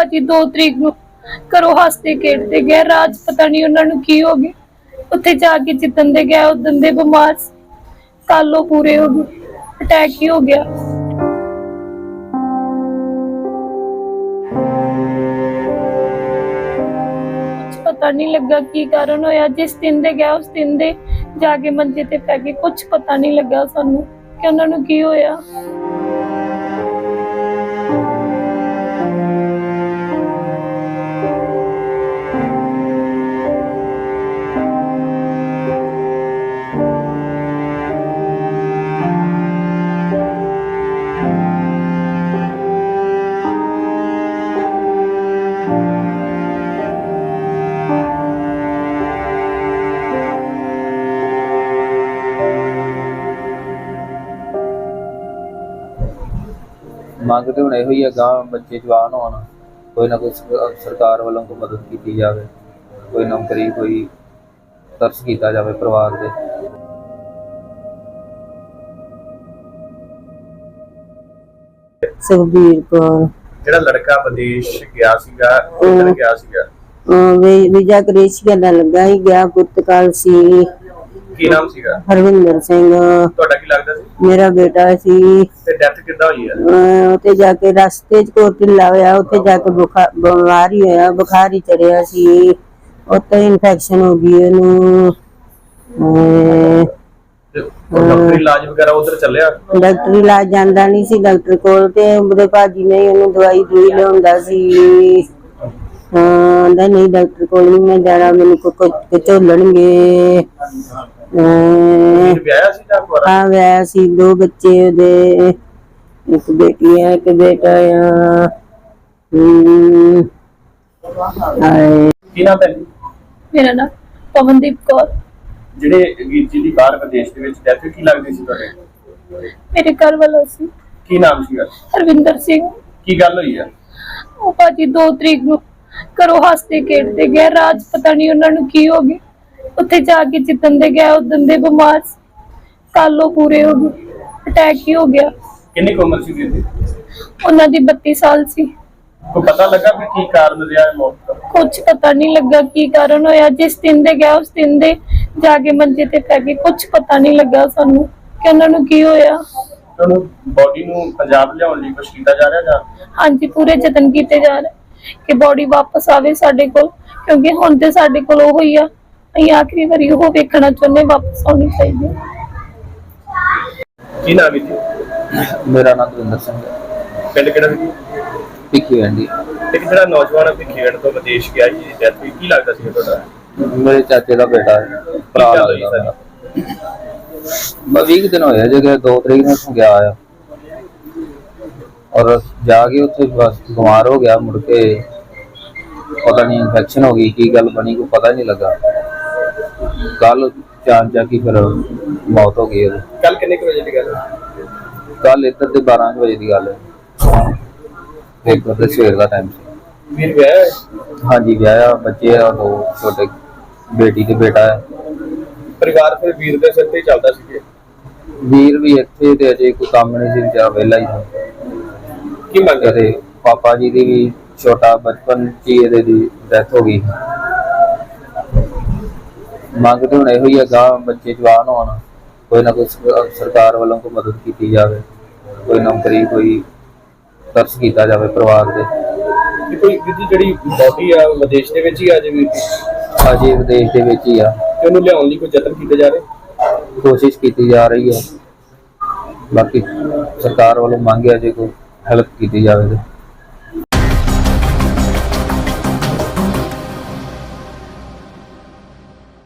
ਭਾਜੀ 2 ਤਰੀਕ ਨੂੰ ਘਰੋਂ ਹੱਸਦੇ ਖੇਡਦੇ ਗਏ ਰਾਜ ਪਤਾ ਨਹੀਂ ਉਹਨਾਂ ਨੂੰ ਕੀ ਹੋ ਗਿਆ। ਉੱਥੇ ਜਾ ਕੇ ਜਿੱਦਣ ਦੇ ਗਿਆ ਉਦੋਂ ਦੇ ਬਿਮਾਰ ਸੀ। ਪੂਰੇ ਹੋ ਗਏ ਅਟੈਕ ਹੀ ਹੋ ਗਿਆ। ਪਤਾ ਨਹੀਂ ਲੱਗਾ ਕੀ ਕਾਰਨ ਹੋਇਆ। ਜਿਸ ਦਿਨ ਦੇ ਗਿਆ ਉਸ ਦਿਨ ਦੇ ਜਾ ਕੇ ਮੰਜੇ ਤੇ ਪੈ ਗਏ ਕੁਝ ਪਤਾ ਨਹੀਂ ਲੱਗਾ ਸਾਨੂੰ ਕਿ ਉਹਨਾਂ ਨੂੰ ਕੀ ਹੋਇਆ। ਮੰਗ ਤੇ ਹੁਣ ਇਹੋ ਹੀ ਹੈ ਗਾਂ ਬੱਚੇ ਜਵਾਨ ਹੋਣ ਕੋਈ ਨਾ ਕੋਈ ਸਰ- ਸਰਕਾਰ ਵੱਲੋਂ ਕੋਈ ਮਦਦ ਕੀਤੀ ਜਾਵੇ ਕੋਈ ਨੌਕਰੀ ਕੋਈ ਤਰਸ ਕੀਤਾ ਜਾਵੇ ਪਰਿਵਾਰ ਦੇ। ਸੁਖਬੀਰ ਕੌਰ। ਜਿਹੜਾ ਲੜਕਾ ਵਿਦੇਸ਼ ਗਿਆ ਸੀਗਾ ਉਹ ਕਿੱਧਰ ਗਿਆ ਸੀਗਾ? ਵੀ ਵੀਜ਼ਾ ਕ੍ਰੇਸ਼ੀਆ ਦਾ ਲੱਗਾ ਹੀ ਗਿਆ ਪੁਰਤਗਾਲ ਸੀ। ਕੀ ਨਾਮ ਸੀਗਾ? ਹਰਵਿੰਦਰ ਸਿੰਘ। ਤੁਹਾਡਾ ਕੀ ਲੱਗਦਾ ਸੀ? ਮੇਰਾ ਬੇਟਾ ਸੀ। ਤੇ ਡੈਥ ਕਿੱਦਾਂ ਹੋਈ ਹੈ ਅਹ ਉੱਥੇ ਜਾ ਕੇ ਰਸਤੇ 'ਚ ਕੋ ਢਿੱਲਾ ਹੋਇਆ ਉੱਥੇ ਜਾ ਕੇ ਬੁਖਾਰ ਬਿਮਾਰ ਹੀ ਹੋਇਆ ਬੁਖਾਰ ਹੀ ਚੜਿਆ ਸੀ। ਉੱਥੇ ਇਨਫੈਕਸ਼ਨ ਹੋ ਗਈ ਉਹਨੂੰ। ਅਹ ਤੇ ਉਹ ਡਾਕਟਰੀ ਇਲਾਜ ਵਗੈਰਾ ਉਧਰ ਚੱਲਿਆ? ਡਾਕਟਰ ਇਲਾਜ ਜਾਂਦਾ ਨਹੀਂ ਸੀ ਡਾਕਟਰ ਕੋਲ ਤੇ ਉਹਦੇ ਭਾਜੀ ਨੇ ਉਹਨੂੰ ਦਵਾਈ ਦੂਈ ਲਿਆਉਂਦਾ ਸੀ। ਹਾਂ ਨਹੀਂ ਡਾਕਟਰ ਕੋਲ ਨਹੀਂ ਮੈਂ ਜਾਣਾ ਮੈਨੂੰ ਕੋ ਕੋ ਝੋਲਣਗੇ। ਅਹ ਫਿਰ ਵਿਆਹਿਆ ਸੀ ਜਾਂ ਆ ਦੋ ਬੱਚੇ ਉਹਦੇ ਇੱਕ ਬੇਟੀ ਹੈ ਇੱਕ ਬੇਟਾ ਆ। ਹਮ, ਹਾਏ। ਕੀ ਨਾਮ ਹੈ ਜੀ? ਮੇਰਾ ਨਾਮ ਪਵਨਦੀਪ ਕੌਰ। ਜਿਹੜੇ ਵੀਰ ਜੀ ਦੀ ਬਾਹਰ ਵਿਦੇਸ਼ ਦੇ ਵਿੱਚ ਡੈਥ ਕੀ ਲੱਗਦੀ ਸੀ ਤੁਹਾਡੇ? ਮੇਰੇ ਘਰ ਵਾਲਾ ਸੀ। ਕੀ ਨਾਮ ਸੀਗਾ ਹਰਵਿੰਦਰ ਸਿੰਘ। ਕੀ ਗੱਲ ਹੋਈ ਹੈ ਉਹ ਭਾਜੀ 2 ਤਰੀਕ ਨੂੰ ਘਰੋਂ ਹੱਸਦੇ ਖੇਡਦੇ ਗਏ। ਰਾਜ ਪਤਾ ਨਹੀਂ ਉਹਨਾਂ ਨੂੰ ਕੀ ਹੋ ਗਿਆ। ਉੱਥੇ ਜਾ ਕੇ ਜਿੱਦਣ ਦੇ ਗਿਆ ਉਦੋਂ ਦੇ ਬਿਮਾਰ ਉਹ ਪੂਰੇ ਹੋ ਗਏ ਅਟੈਕ ਹੀ ਹੋ ਗਿਆ। ਕਿੰਨੀ ਕੁ ਉਮਰ ਸੀ ਵੀਰ ਦੀ ਉਹਨਾਂ ਦੀ 32 ਸਾਲ ਸੀ। ਕੋਈ ਪਤਾ ਲੱਗਾ ਵੀ ਕੀ ਕਾਰਨ ਰਿਹਾ ਹੈ ਮੌਤ ਦਾ? ਕੁਝ ਪਤਾ ਨਹੀਂ ਲੱਗਾ ਕੀ ਕਾਰਨ ਹੋਇਆ। ਜਿਸ ਦਿਨ ਦੇ ਗਿਆ ਉਸ ਦਿਨ ਦੇ ਜਾ ਕੇ ਮੰਜੇ ਤੇ ਪੈ ਗਏ ਕੁਝ ਪਤਾ ਨਹੀਂ ਲੱਗਾ ਸਾਨੂੰ ਕਿ ਉਹਨਾਂ ਨੂੰ ਕੀ ਹੋਇਆ। ਤੁਹਾਨੂੰ ਬੋਡੀ ਨੂੰ ਪੰਜਾਬ ਲਿਆਉਣ ਲਈ ਕੁਝ ਕੀਤਾ ਜਾ ਰਿਹਾ ਜਾਂ? ਹਾਂਜੀ ਪੂਰੇ ਯਤਨ ਕੀਤੇ ਜਾ ਰਹੇ ਕਿ ਬੋਡੀ ਵਾਪਸ ਆਵੇ ਸਾਡੇ ਕੋਲ ਕਿਉਂਕਿ ਹੁਣ ਤੇ ਸਾਡੇ ਕੋਲ ਉਹ ਹੀ ਆ। ਅਸੀਂ ਆਖਰੀ ਵਾਰੀ ਉਹ ਵੇਖਣਾ ਚਾਹੁੰਦੇ ਵਾਪਸ ਆਉਣੀ ਚਾਹੀਦੀ ਹੈ। ਕੀ ਨਾਮ ਹੈ ਜੀ? ਮੇਰਾ ਨਾਮ ਦਵਿੰਦਰ ਸਿੰਘ ਹੈ। ਪਿੰਡ ਕਿਹੜਾ ਸੀ ਭਿੱਖੀ ਵੈਂਡੀ ਇੱਕ ਜਿਹੜਾ ਨੌਜਵਾਨ ਆਪਣੀ ਖੇਡ ਤੋਂ ਵਿਦੇਸ਼ ਗਿਆ ਜੀ ਡੈਥ ਹੋਈ। ਕੀ ਲੱਗਦਾ ਸੀ ਤੁਹਾਡਾ? ਮੇਰੇ ਚਾਚੇ ਦਾ ਬੇਟਾ ਹੈ ਭਰਾ ਗੱਲ ਹੋਈ ਲੱਗਦਾ ਮੇਰਾ। ਮੈਂ 20 ਕੁ ਦਿਨ ਹੋਇਆ ਜੇ 2 ਤਰੀਕ ਨੂੰ ਉੱਥੋਂ ਗਿਆ ਆ। ਔਰ ਜਾ ਕੇ ਉੱਥੇ ਬਸ ਬਿਮਾਰ ਹੋ ਗਿਆ ਮੁੜ ਕੇ। ਪਤਾ ਨਹੀਂ ਇਨਫੈਕਸ਼ਨ ਹੋ ਗਈ ਕੀ ਗੱਲ ਬਣੀ ਕੋਈ ਪਤਾ ਨਹੀਂ ਲੱਗਾ। ਕੱਲ ਚਾਰ ਜਾ ਕੇ ਫਿਰ ਮੌਤ ਹੋ ਗਈ ਉਹਦੀ। ਕੱਲ ਕਿੰਨੇ ਕੁ ਵਜੇ ਦੀ ਗੱਲ ਹੈ? ਕੱਲ ਇੱਧਰ ਦੇ 12 ਕੁ ਵਜੇ ਦੀ ਗੱਲ ਹੈ। ਇੱਕ ਉਹਦੇ ਸਵੇਰ ਦਾ ਟਾਈਮ ਸੀ। ਵੀਰ ਵਿਆਹ ਹੈ? ਹਾਂਜੀ ਵਿਆਹਿਆ ਬੱਚੇ ਆ ਦੋ ਛੋਟੇ ਬੇਟੀ ਤੇ ਬੇਟਾ ਹੈ। ਪਰਿਵਾਰ ਫਿਰ ਵੀਰ ਦੇ ਸਿਰ ਤੇ ਹੀ ਚੱਲਦਾ ਸੀ ਜੀ। ਵੀਰ ਵੀ ਇੱਥੇ ਤੇ ਅਜੇ ਕੋਈ ਕੰਮ ਨਹੀਂ ਸੀ ਵਿਚਾਰਾ ਵਿਹਲਾ ਹੀ ਸੀ। ਕੀ ਮੰਗ ਕਦੇ ਪਾਪਾ ਜੀ ਦੀ ਵੀ ਛੋਟਾ ਬਚਪਨ 'ਚ ਹੀ ਇਹਦੇ ਦੀ ਡੈਥ ਹੋ ਗਈ। ਮੰਗ ਤੇ ਹੁਣ ਇਹੋ ਹੀ ਹੈ ਗਾਂ ਬੱਚੇ ਜਵਾਨ ਹੋਣ ਕੋਈ ਨਾ ਕੋਈ ਸਰ- ਸਰਕਾਰ ਵੱਲੋਂ ਕੋਈ ਮਦਦ ਕੀਤੀ ਜਾਵੇ ਕੋਈ ਨੌਕਰੀ ਕੋਈ ਤਰਸ ਕੀਤਾ ਜਾਵੇ ਪਰਿਵਾਰ ਦੇ। ਕੋਈ ਵੀਰ ਦੀ ਜਿਹੜੀ ਬੋਡੀ ਆ ਉਹ ਵਿਦੇਸ਼ ਦੇ ਵਿੱਚ ਹੀ ਆ ਜੇ ਵੀਰ ਦੀ ਅਜੇ ਵਿਦੇਸ਼ ਦੇ ਵਿੱਚ ਹੀ ਆ। ਤੇ ਉਹਨੂੰ ਲਿਆਉਣ ਲਈ ਕੋਈ ਯਤਨ ਕੀਤੇ ਜਾ ਰਹੇ? ਕੋਸ਼ਿਸ਼ ਕੀਤੀ ਜਾ ਰਹੀ ਹੈ ਬਾਕੀ ਸਰਕਾਰ ਵੱਲੋਂ ਮੰਗਿਆ ਜੇ ਕੋਈ ਹੈਲਪ ਕੀਤੀ ਜਾਵੇ ਤੇ।